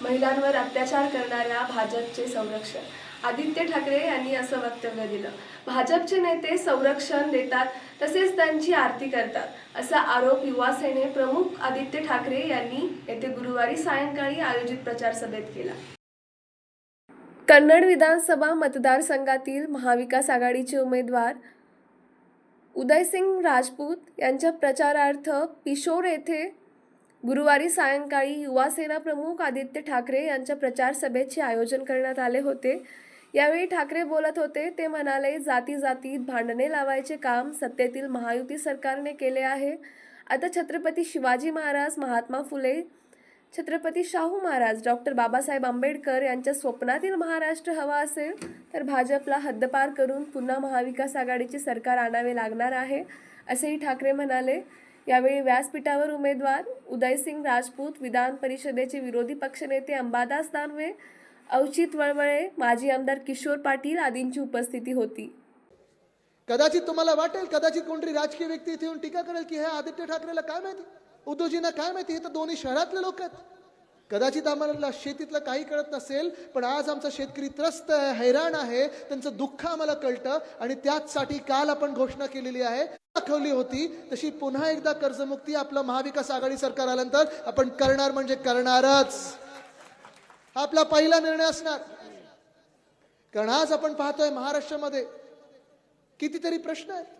महिलांवर अत्याचार करणाऱ्या भाजपचे संरक्षण आदित्य ठाकरे यांनी असं वक्तव्य दिलं. भाजपचे नेते संरक्षण देतात तसेच त्यांची आरती करतात असा आरोप युवासेने प्रमुख आदित्य ठाकरे यांनी येथे गुरुवारी सायंकाळी आयोजित प्रचार सभेत केला. कन्नड विधानसभा मतदारसंघातील महाविकास आघाडीचे उमेदवार उदयसिंग राजपूत यांच्या प्रचारार्थ पिशोर येथे गुरुवारी सायंकाळी युवा सेना प्रमुख आदित्य ठाकरे यांच्या प्रचार सभेचे आयोजन करण्यात आले होते. यावेळी ठाकरे बोलत होते ते म्हणाले जाती जातीत भांडणे लावायचे काम सत्तेतील महायुती सरकारने केले आहे. आता छत्रपती शिवाजी महाराज महात्मा फुले छत्रपती शाहू महाराज डॉक्टर बाबासाहेब आंबेडकर यांच्या स्वप्नातील महाराष्ट्र हवा असेल तर भाजपला हद्दपार करून पुन्हा महाविकास आघाडीचे सरकार आणावे लागणार आहे असेही ठाकरे म्हणाले. यावेळी व्यासपीठावर उमेदवार उदयसिंग राजपूत विधान परिषदेचे विरोधी पक्षनेते अंबादास दानवे अवचित वळवळे माजी आमदार किशोर पाटील आदींची उपस्थिती होती. कदाचित तुम्हाला वाटेल कदाचित कोणतरी राजकीय व्यक्ती इथे येऊन टीका करेल की हे आदित्य ठाकरेला काय माहिती? उद्धवजींना काय माहिती? हे तर दोन्ही शहरातले लोक आहेत. कदाचित आम्हाला शेतीतलं काही कळत नसेल पण आज आमचा शेतकरी त्रस्त आहे हैराण आहे त्यांचं दुःख आम्हाला कळतं आणि त्याचसाठी काल आपण घोषणा केलेली आहे दाखवली होती. तशी पुन्हा एकदा कर्जमुक्ती आपलं महाविकास आघाडी सरकार आल्यानंतर आपण करणार म्हणजे करणारच. आपला पहिला निर्णय असणार. कारण आज आपण पाहतोय महाराष्ट्रामध्ये कितीतरी प्रश्न आहेत.